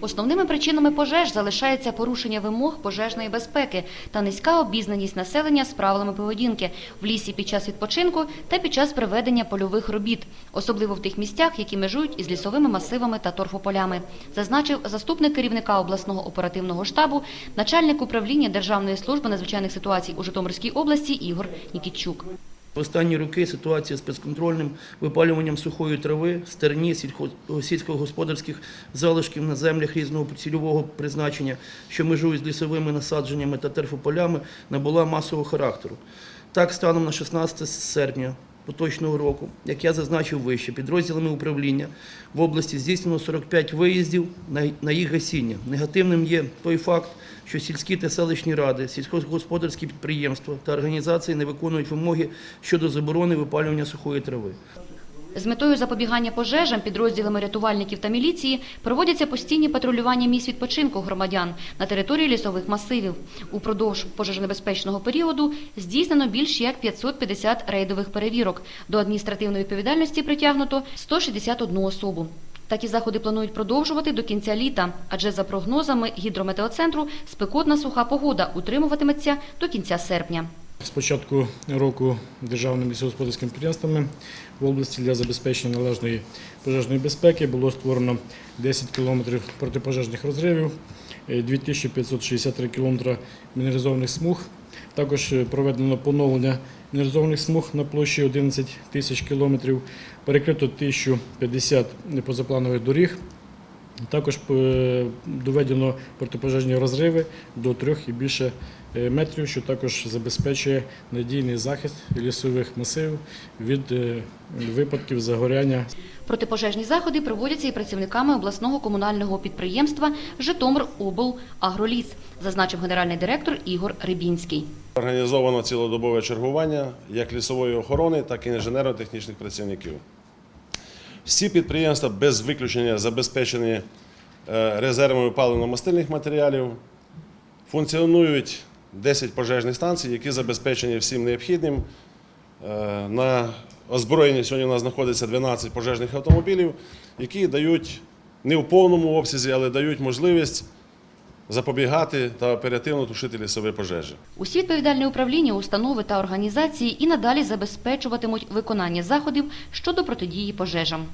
Основними причинами пожеж залишається порушення вимог пожежної безпеки та низька обізнаність населення з правилами поведінки в лісі під час відпочинку та під час проведення польових робіт, особливо в тих місцях, які межують із лісовими масивами та торфополями, зазначив заступник керівника обласного оперативного штабу, начальник управління Державної служби надзвичайних ситуацій у Житомирській області Ігор Нікітчук. В останні роки ситуація з безконтрольним випалюванням сухої трави, стерні, сільськогосподарських залишків на землях різного цільового призначення, що межують з лісовими насадженнями та терфополями, набула масового характеру. Так, станом на 16 серпня поточного року, як я зазначив вище, підрозділами управління в області здійснено 45 виїздів на- їх гасіння. Негативним є той факт, що сільські та селищні ради, сільськогосподарські підприємства та організації не виконують вимоги щодо заборони випалювання сухої трави. З метою запобігання пожежам підрозділами рятувальників та міліції проводяться постійні патрулювання місць відпочинку громадян на території лісових масивів. Упродовж пожежонебезпечного періоду здійснено більш як 550 рейдових перевірок. До адміністративної відповідальності притягнуто 161 особу. Такі заходи планують продовжувати до кінця літа, адже за прогнозами гідрометеоцентру спекотна суха погода утримуватиметься до кінця серпня. З початку року державними лісогосподарськими підприємствами в області для забезпечення належної пожежної безпеки було створено 10 кілометрів протипожежних розривів, е, 2563 кілометри мінералізованих смуг. Також е, проведено поновлення мінералізованих смуг на площі 11 тисяч кілометрів, перекрито 1050 позапланових доріг. Також е, доведено протипожежні розриви до трьох і більше е, метрів, що також забезпечує надійний захист лісових масивів від е, випадків загоряння Протипожежні заходи проводяться і працівниками обласного комунального підприємства «Житомироблагроліс», зазначив генеральний директор Ігор Рибінський. Організовано цілодобове чергування як лісової охорони, так і інженерно-технічних працівників. Всі підприємства без виключення забезпечені е, резервами паливно-мастильних матеріалів. Функціонують 10 пожежних станцій, які забезпечені всім необхідним. Е, На озброєнні сьогодні у нас знаходиться 12 пожежних автомобілів, які дають не в повному обсязі, але дають можливість запобігати та оперативно тушити лісові пожежі. Усі відповідальні управління, установи та організації і надалі забезпечуватимуть виконання заходів щодо протидії пожежам.